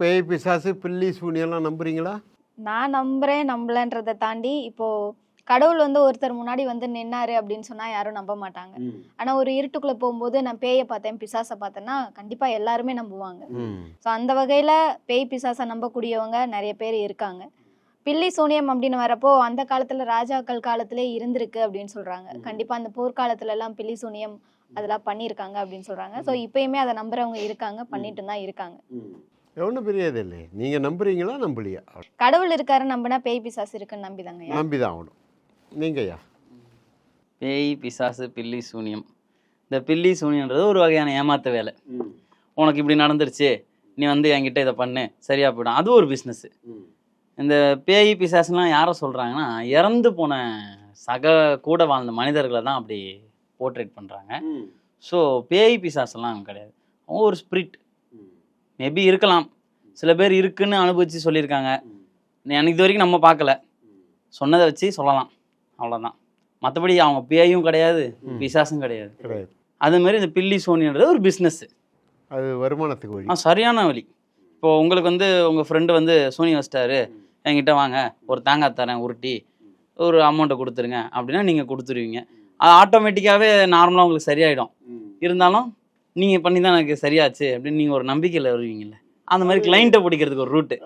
பேய் பிசாசு பில்லி சூனியெல்லாம் நம்புறீங்களா? நான் நம்புறேன் நம்பலன்றதை தாண்டி இப்போ கடவுள் வந்து ஒருத்தர் முன்னாடி வந்து நின்னாரு அப்படின்னு சொன்னா யாரும் நம்ப மாட்டாங்க. ஆனா ஒரு இருட்டுக்குள்ள போகும்போது நான் பேயை பார்த்தேன் பிசாசை பார்த்தேன்னா கண்டிப்பா எல்லாருமே நம்புவாங்க. ஸோ அந்த வகையில பேய் பிசாசை நம்பக்கூடியவங்க நிறைய பேர் இருக்காங்க. பில்லி சூனியம் அப்படின்னு வரப்போ அந்த காலத்துல ராஜாக்கள் காலத்திலே இருந்திருக்கு அப்படின்னு சொல்றாங்க. கண்டிப்பா அந்த போர்க்காலத்துல எல்லாம் பில்லி சூனியம் அதெல்லாம் பண்ணியிருக்காங்க அப்படின்னு சொல்றாங்க. ஸோ இப்பயுமே அதை நம்புறவங்க இருக்காங்க பண்ணிட்டு தான் இருக்காங்க. ஒன்றும் பெரியது இல்லை நீங்கள் நம்புறீங்களா நம்பலையா? கடவுள் இருக்காரு நம்பினா பேய் பிசாசு இருக்குன்னு நம்பிதாங்க நம்பி தான் ஆகணும் நீங்கய்யா பேய் பிசாசு பில்லி சூனியம். இந்த பில்லி சூனியன்றது ஒரு வகையான ஏமாத்த வேலை. உனக்கு இப்படி நடந்துருச்சு நீ வந்து என்கிட்ட இதை பண்ணு சரியா போயிடும். அது ஒரு பிஸ்னஸ் இந்த பேய் பிசாசுலாம் யாரை சொல்கிறாங்கன்னா இறந்து போன சக கூட வாழ்ந்த மனிதர்களை தான் அப்படி போர்ட்ரேட் பண்ணுறாங்க ஸோ பேய் பிசாசெல்லாம் கிடையாது. அவங்க ஒரு ஸ்பிரிட் மேபி இருக்கலாம். சில பேர் இருக்குன்னு அனுபவிச்சு சொல்லியிருக்காங்க. எனக்கு இது வரைக்கும் நம்ம பார்க்கல. சொன்னதை வச்சு சொல்லலாம். அவ்வளோதான் மற்றபடி அவங்க பேயும் கிடையாது. பிசாசும் கிடையாது. கிடையாது. அது மாதிரி இந்த பில்லி சோனின்றது ஒரு பிஸ்னஸ் அது வருமானத்துக்கு வழி. ஆ சரியான வழி. இப்போ உங்களுக்கு வந்து உங்கள் ஃப்ரெண்டு வந்து சோனி வச்சிட்டாரு. என்கிட்ட வாங்க ஒரு தேங்காய் தரேன் உருட்டி ஒரு அமௌண்ட்டை கொடுத்துருங்க அப்படின்னா நீங்கள் கொடுத்துருவீங்க. அது ஆட்டோமேட்டிக்காகவே நார்மலாக உங்களுக்கு சரியாயிடும். இருந்தாலும் நீங்கள் பண்ணி தான் எனக்கு சரியாச்சு அப்படின்னு நீங்கள் ஒரு நம்பிக்கையில் வருவீங்கல்ல? அந்த மாதிரி கிளைண்ட்டை பிடிக்கிறதுக்கு ஒரு ரூட்டு